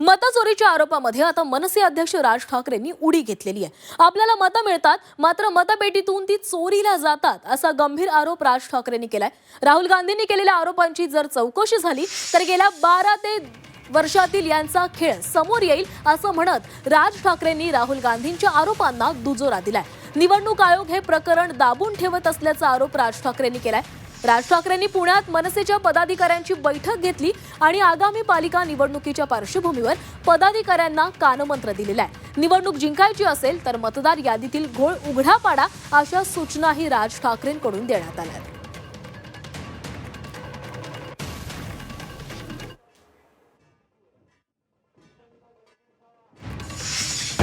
मतचोरीच्या आरोपामध्ये आता मनसे अध्यक्ष राज ठाकरेंनी उडी घेतलेली आहे. आपल्याला मतं मिळतात मात्र मतपेटीतून ती चोरीला जातात असा गंभीर आरोप राज ठाकरेंनी केलाय. राहुल गांधींनी केलेल्या आरोपांची जर चौकशी झाली तर गेल्या बारा ते वर्षातील यांचा खेळ समोर येईल असं म्हणत राज ठाकरेंनी राहुल गांधींच्या आरोपांना दुजोरा दिलाय. निवडणूक आयोग हे प्रकरण दाबून ठेवत असल्याचा आरोप राज ठाकरेंनी केलाय. राज ठाकरेंनी पुण्यात मनसेच्या पदाधिकाऱ्यांची बैठक घेतली आणि आगामी पालिका निवडणुकीच्या पार्श्वभूमीवर पदाधिकाऱ्यांना कानमंत्र दिलेला आहे. निवडणूक जिंकायची असेल तर मतदार यादीतील घोळ उघडा पाडा अशा सूचनाही राज ठाकरेंकडून देण्यात आल्या आहेत.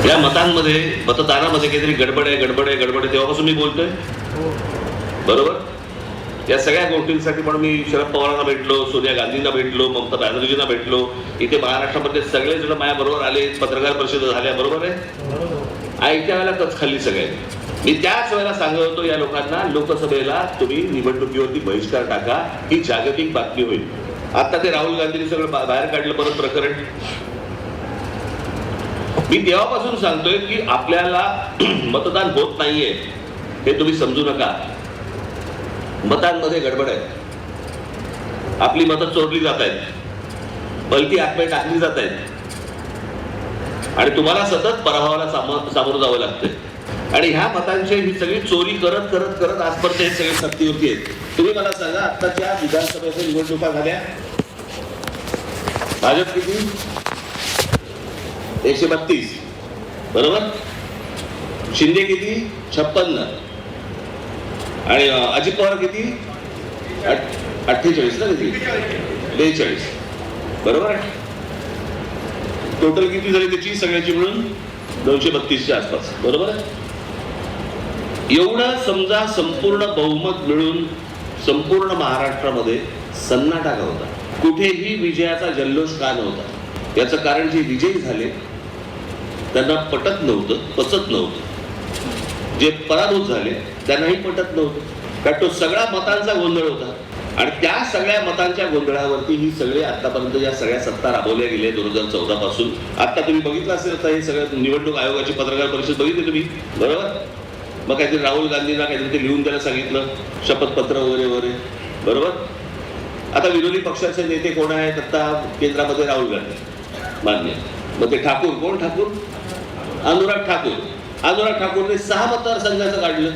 या मतांमध्ये मतदानामध्ये काहीतरी गडबड आहे गडबड आहे गडबड आहे तेव्हापासून मी बोलतोय? बरोबर? या सगळ्या गोष्टींसाठी पण मी शरद पवारांना भेटलो सोनिया गांधींना भेटलो ममता बॅनर्जींना भेटलो. इथे महाराष्ट्रामध्ये सगळे जण माझ्या बरोबर आले पत्रकार परिषद झाल्या बरोबर आहे? आयत्या वेळेला कच खाल्ली सगळ्यांनी. मी त्याच वेळेला सांगत होतो या लोकांना लोकसभेला तुम्ही निवडणुकीवरती बहिष्कार टाका ही जागतिक बातमी होईल. आता ते राहुल गांधींनी सगळं बाहेर काढलं परत प्रकरण. मी तेव्हापासून सांगतोय की आपल्याला मतदान होत नाहीये हे तुम्ही समजू नका. मतांमध्ये गडबड आहे. आपली मतं चोरली जात आहेत. बलती आत्मे टाकली जात आहेत. आणि तुम्हाला सतत पराभवाला सामोरं जावं लागतंय. आणि ह्या मतांची ही सगळी चोरी करत करत करत आजपर्यंत हे सगळे सत्तेवरती आहेत. तुम्ही मला सांगा आत्ताच्या विधानसभेच्या निवडणुका झाल्या. भाजप किती? एकशे बत्तीस. बरोबर? शिंदे किती? छप्पन्न. आणि अजित पवार किती? अठ्ठेचाळीस ना किती? बेचाळीस. बरोबर आहे? टोटल किती झाली त्याची सगळ्याची मिळून दोनशे बत्तीसच्या आसपास. बरोबर आहे? एवढं समजा संपूर्ण बहुमत मिळून संपूर्ण महाराष्ट्रामध्ये सन्नाटाका होता. कुठेही विजयाचा जल्लोष का नव्हता? याचं कारण जे विजयी झाले त्यांना पटत नव्हतं पचत नव्हतं. जे पराभूत झाले त्यांनाही पटत नव्हतं. कारण तो सगळा मतांचा गोंधळ होता. आणि त्या सगळ्या मतांच्या गोंधळावरती ही सगळे आतापर्यंत ज्या सगळ्या सत्ता राबवल्या गेल्या दोन हजार चौदा पासून आता तुम्ही बघितलं असेल आता हे सगळं निवडणूक आयोगाची पत्रकार परिषद बघितली तुम्ही? बरोबर? मग काहीतरी राहुल गांधींना काहीतरी ते लिहून द्यायला सांगितलं शपथपत्र वगैरे वगैरे. बरोबर? आता विरोधी पक्षाचे नेते कोण आहेत? आता केंद्रामध्ये राहुल गांधी. मान्य. मग ते ठाकूर कोण ठाकूर? अनुराग ठाकूर. आजोरा ठाकूरने सहा मतदारसंघाचं काढलं.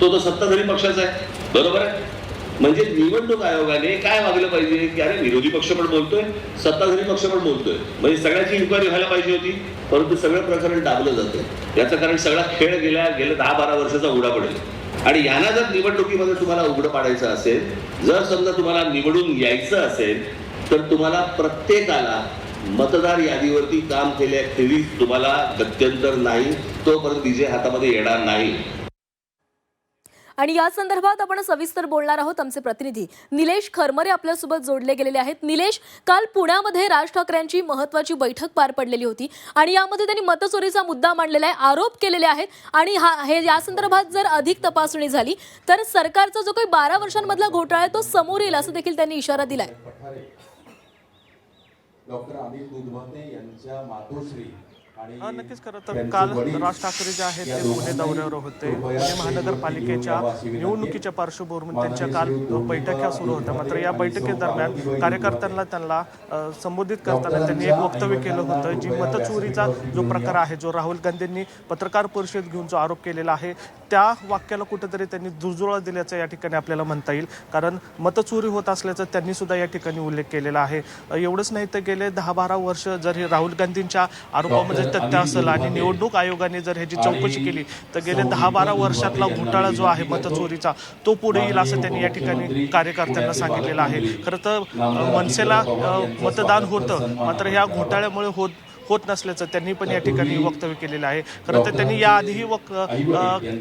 तो तर सत्ताधारी पक्षाचा आहे. बरोबर आहे? म्हणजे निवडणूक आयोगाने काय वागलं पाहिजे? की अरे विरोधी पक्ष पण बोलतोय सत्ताधारी पक्ष पण बोलतोय. म्हणजे सगळ्याची इन्क्वायरी व्हायला पाहिजे होती परंतु सगळं प्रकरण दाबलं जातं याचं कारण सगळा खेळ गेल्या गेल्या दहा बारा वर्षाचा उघडा पडेल. आणि यांना जर निवडणुकीमध्ये तुम्हाला उघडं पाडायचं असेल जर समजा तुम्हाला निवडून यायचं असेल तर तुम्हाला प्रत्येकाला मतदार यादीवरती काम केल्याखेरीज तुम्हाला गत्यंतर नाही तोपर्यंत विजय हातामध्ये येणार नाही. आणि या संदर्भात आपण सविस्तर बोलणार आहोत आमचे प्रतिनिधी निलेश खरमरे आपल्यासोबत जोडले गेलेले आहेत. निलेश काल पुण्यामध्ये राज ठाकरेंची महत्वाची बैठक पार पडलेली होती आणि यामध्ये त्यांनी मतचोरीचा मुद्दा मांडलेला आहे आरोप केलेले आहेत आणि हा हे या संदर्भात जर अधिक तपासणी झाली तर सरकारचा जो काही बारा वर्षांमधला घोटाळा आहे तो समोर येईल असं देखील त्यांनी इशारा दिलाय. डॉक्टर अमित दुधवते यांच्या मातोश्री नक्कीच खरं तर काल राज ठाकरे जे आहेत ते पुणे दौऱ्यावर होते पुणे महानगरपालिकेच्या. निवडणुकीच्या पार्श्वभूमीवर त्यांच्या काल बैठका सुरू होत्या मात्र या बैठकीदरम्यान कार्यकर्त्यांना त्यांना संबोधित करताना त्यांनी एक वक्तव्य केलं होतं जी मतचोरीचा जो प्रकार आहे जो राहुल गांधींनी पत्रकार परिषद घेऊन जो आरोप केलेला आहे त्या वाक्याला कुठेतरी त्यांनी दुजोळा दिल्याचं या ठिकाणी आपल्याला म्हणता येईल. कारण मतचोरी होत असल्याचं त्यांनी सुद्धा या ठिकाणी उल्लेख केलेला आहे. एवढंच नाही तर गेले दहा बारा वर्ष जर हे राहुल गांधींच्या आरोपामध्ये तथ्य असेल आणि निवडणूक आयोगाने जर ह्याची चौकशी केली तर गेले दहा बारा वर्षातला घोटाळा जो आहे मतचोरीचा तो पुढे येईल असं त्यांनी या ठिकाणी कार्यकर्त्यांना सांगितलेलं आहे. खरं तर मनसेला मतदान होतं मात्र ह्या घोटाळ्यामुळे होत होत नसल्याचं त्यांनी पण या ठिकाणी वक्तव्य केलेलं आहे. खरं तर त्यांनी याआधीही वक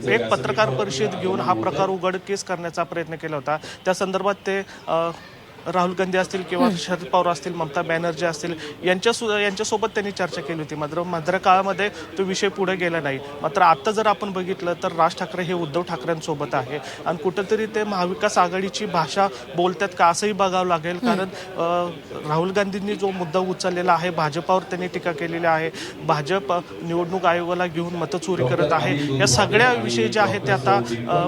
एक पत्रकार परिषद घेऊन हा प्रकार उघडकीस करण्याचा प्रयत्न केला होता. त्या संदर्भात ते राहुल गांधी असतील किंवा शरद पवार असतील ममता बॅनर्जी असतील यांच्या सु- यांच्यासोबत त्यांनी चर्चा केली होती. मात्र मात्र काळामध्ये तो विषय पुढे गेला नाही. मात्र आता जर आपण बघितलं तर राज ठाकरे हे उद्धव ठाकरेंसोबत आहे. आणि कुठंतरी ते महाविकास आघाडीची भाषा बोलतात का असंही बघावं लागेल. कारण राहुल गांधींनी जो मुद्दा उचललेला आहे भाजपावर त्यांनी टीका केलेली आहे. भाजप निवडणूक आयोगाला घेऊन मतचोरी करत आहे. या सगळ्या विषयी जे आहेत ते आता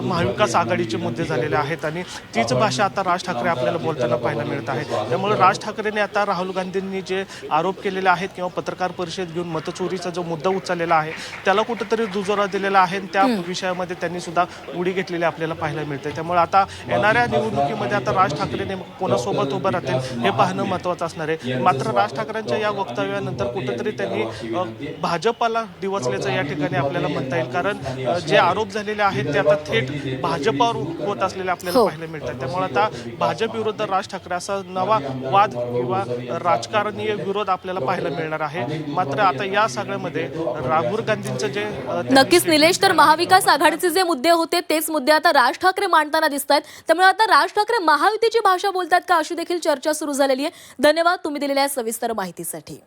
महाविकास आघाडीचे मुद्दे झालेले आहेत. आणि तीच भाषा आता राज ठाकरे आपल्याला बोलताना पाहायला मिळत आहे. त्यामुळे राज ठाकरेंनी आता राहुल गांधींनी जे आरोप केलेले आहेत किंवा पत्रकार परिषद घेऊन मतचोरीचा जो मुद्दा उचललेला आहे त्याला कुठेतरी दुजोरा दिलेला आहे त्या विषयामध्ये त्यांनी सुद्धा उडी घेतलेली आपल्याला पाहायला मिळते. त्यामुळे आता येणाऱ्या निवडणुकीमध्ये आता राज ठाकरे नेमकं कोणासोबत उभं राहतील हे पाहणं महत्वाचं असणार आहे. मात्र राज ठाकरेंच्या या वक्तव्यानंतर कुठेतरी त्यांनी भाजपाला डिवचल्याचं या ठिकाणी आपल्याला म्हणता येईल. कारण जे आरोप झालेले आहेत ते आता थेट भाजपावर होत असलेले आपल्याला हो. पाहायला मिळतात. त्यामुळे आता भाजप विरुद्ध राज ठाकरे असा नवा वाद किंवा राजकारणीय विरोध आपल्याला पाहायला मिळणार आहे. मात्र आता या सगळ्यामध्ये राहुल गांधींचं जे नक्कीच निलेश तर महाविकास आघाडीचे जे मुद्दे होते तेच मुद्दे आता राज ठाकरे मांडताना दिसत आहेत त्यामुळे आता राज ठाकरे महायुतीची भाषा बोलतात का अशी देखील चर्चा सुरू झालेली आहे. धन्यवाद तुम्ही दिलेल्या सविस्तर माहितीसाठी.